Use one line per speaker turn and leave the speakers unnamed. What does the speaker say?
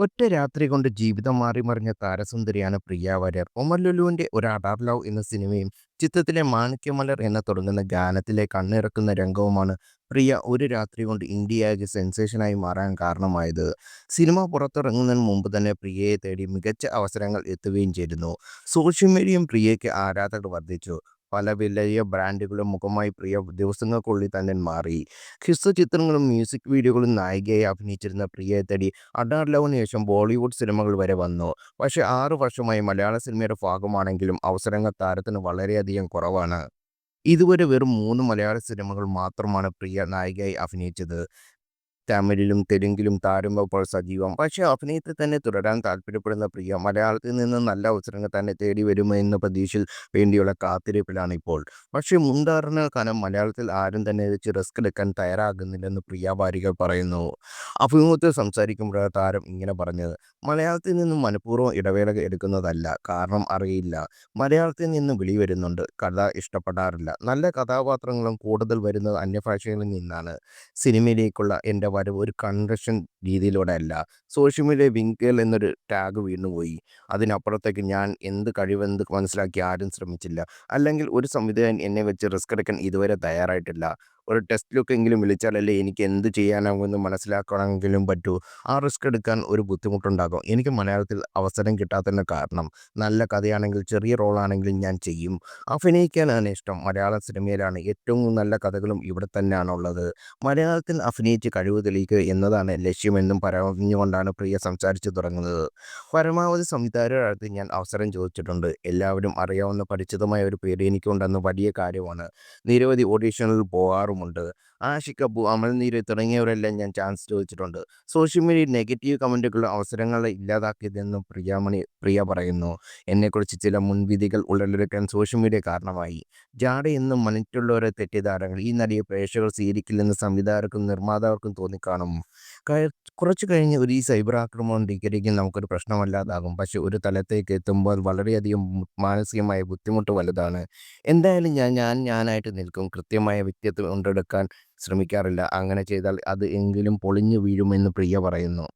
ഒറ്റ രാത്രി കൊണ്ട് ജീവിതം മാറി മറിഞ്ഞ താരസുന്ദരിയാണ് പ്രിയ വാര്യർ. ഒമർ ലുലുവിന്റെ ഒരു അഡാർ ലവ് എന്ന സിനിമയും ചിത്രത്തിലെ മാണിക്യമലർ എന്ന തുടങ്ങുന്ന ഗാനത്തിലെ കണ്ണിറക്കുന്ന രംഗവുമാണ് പ്രിയ ഒരു രാത്രി കൊണ്ട് ഇന്ത്യയാകെ സെൻസേഷനായി മാറാൻ കാരണമായത്. സിനിമ പുറത്തിറങ്ങുന്നതിന് മുമ്പ് തന്നെ പ്രിയയെ തേടി മികച്ച അവസരങ്ങൾ എത്തുകയും ചെയ്തിരുന്നു. സോഷ്യൽ മീഡിയയും പ്രിയയ്ക്ക് ആരാധകർ വർദ്ധിച്ചു. പല വലിയ ബ്രാൻഡുകളും മുഖമായി പ്രിയ ദിവസങ്ങൾക്കുള്ളിൽ തന്നെ മാറി. ഹ്രസ്വചിത്രങ്ങളും മ്യൂസിക് വീഡിയോകളും നായികയായി അഭിനയിച്ചിരുന്ന പ്രിയയെ തേടി അഡാർ ലവിന് ശേഷം ബോളിവുഡ് സിനിമകൾ വരെ വന്നു. പക്ഷേ ആറു വർഷമായി മലയാള സിനിമയുടെ ഭാഗമാണെങ്കിലും അവസരങ്ങൾ താരത്തിന് വളരെയധികം കുറവാണ്. ഇതുവരെ വെറും മൂന്ന് മലയാള സിനിമകൾ മാത്രമാണ് പ്രിയ നായികയായി അഭിനയിച്ചത്. തമിഴിലും തെലുങ്കിലും താരമപ്പോൾ സജീവം. പക്ഷേ അഭിനയത്തിൽ തന്നെ തുടരാൻ താല്പര്യപ്പെടുന്ന പ്രിയ മലയാളത്തിൽ നിന്ന് നല്ല അവസരങ്ങൾ തന്നെ തേടി വരുമോ എന്ന പ്രതീക്ഷയിൽ വേണ്ടിയുള്ള കാത്തിരിപ്പിലാണ് ഇപ്പോൾ. പക്ഷേ മുൻധാരണ കാരണം മലയാളത്തിൽ ആരും തന്നെ വെച്ച് റിസ്ക് എടുക്കാൻ തയ്യാറാകുന്നില്ലെന്ന് പ്രിയ വാരികൾ പറയുന്നു. അഭിമുഖത്തിൽ സംസാരിക്കുമ്പോഴാണ് താരം ഇങ്ങനെ പറഞ്ഞത്. മലയാളത്തിൽ നിന്ന് മനഃപൂർവം ഇടവേള എടുക്കുന്നതല്ല. കാരണം അറിയില്ല. മലയാളത്തിൽ നിന്ന് വിളി വരുന്നുണ്ട്. കഥ ഇഷ്ടപ്പെടാറില്ല. നല്ല കഥാപാത്രങ്ങളും കൂടുതൽ വരുന്നത് അന്യഭാഷകളിൽ നിന്നാണ്. സിനിമയിലേക്കുള്ള എന്റെ വരവ് ഒരു കൺവെൻഷൻ രീതിയിലൂടെ അല്ല സോഷ്യൽ മീഡിയ വിങ്കൽ എന്നൊരു ടാഗ് വീണുപോയി. അതിനപ്പുറത്തേക്ക് ഞാൻ എന്ത് കഴിവെന്ന് മനസ്സിലാക്കി ആരും ശ്രമിച്ചില്ല. അല്ലെങ്കിൽ ഒരു സംവിധായകൻ എന്നെ വെച്ച് റിസ്ക് എടുക്കാൻ ഇതുവരെ തയ്യാറായിട്ടില്ല. ഒരു ടെസ്റ്റ് ലുക്കെങ്കിലും വിളിച്ചാലല്ലേ എനിക്ക് എന്ത് ചെയ്യാനാകുമെന്ന് മനസ്സിലാക്കണമെങ്കിലും പറ്റൂ. ആ റിസ്ക് എടുക്കാൻ ഒരു ബുദ്ധിമുട്ടുണ്ടാകും. എനിക്ക് മലയാളത്തിൽ അവസരം കിട്ടാത്തതിന്റെ കാരണം നല്ല കഥയാണെങ്കിൽ ചെറിയ റോളാണെങ്കിലും ഞാൻ ചെയ്യും. അഭിനയിക്കാനാണ് ഇഷ്ടം. മലയാള സിനിമയിലാണ് ഏറ്റവും നല്ല കഥകളും ഇവിടെ തന്നെയാണ് ഉള്ളത് മലയാളത്തിൽ അഭിനയിച്ച് കഴിവ് തെളിയിക്കുക എന്നതാണ് ലക്ഷ്യമെന്നും പറഞ്ഞുകൊണ്ടാണ് പ്രിയ സംസാരിച്ചു തുടങ്ങുന്നത്. പരമാവധി സംവിധായകരടുത്ത് ഞാൻ അവസരം ചോദിച്ചിട്ടുണ്ട്. എല്ലാവരും അറിയാവുന്ന പരിചിതമായ ഒരു പേര് എനിക്കുണ്ടെന്ന് വലിയ കാര്യമാണ്. നിരവധി ഓഡിഷനുകളിൽ மாறும் என்றது അബു, അമൽ നീര് തുടങ്ങിയവരെല്ലാം ഞാൻ ചാൻസ് ചോദിച്ചിട്ടുണ്ട്. സോഷ്യൽ മീഡിയയിൽ നെഗറ്റീവ് കമന്റുകളുടെ അവസരങ്ങൾ ഇല്ലാതാക്കിയതെന്നും പ്രിയാമണി പ്രിയ പറയുന്നു. എന്നെക്കുറിച്ച് ചില മുൻവിധികൾ ഉടലെടുക്കാൻ സോഷ്യൽ മീഡിയ കാരണമായി. ജാട എന്നും മനറ്റുള്ളവരെ തെറ്റിദ്ധാരണകൾ ഈ നടിയെ പ്രേക്ഷകർ സ്വീകരിക്കില്ലെന്ന് സംവിധായകർക്കും നിർമ്മാതാവർക്കും തോന്നിക്കാണും. കുറച്ച് കഴിഞ്ഞ് ഒരു ഈ സൈബർ ആക്രമണം ഡിഗ്രിക്കും നമുക്കൊരു പ്രശ്നമല്ലാതാകും. പക്ഷെ ഒരു തലത്തേക്ക് എത്തുമ്പോൾ വളരെയധികം മാനസികമായ ബുദ്ധിമുട്ട് വലുതാണ്. എന്തായാലും ഞാൻ ഞാൻ ഞാനായിട്ട് നിൽക്കും. കൃത്യമായ വ്യക്തിത്വം കൊണ്ടെടുക്കാൻ ശ്രമിക്കാറില്ല. അങ്ങനെ ചെയ്താൽ അത് എങ്കിലും പൊളിഞ്ഞു വീഴുമെന്ന് പ്രിയ പറയുന്നു.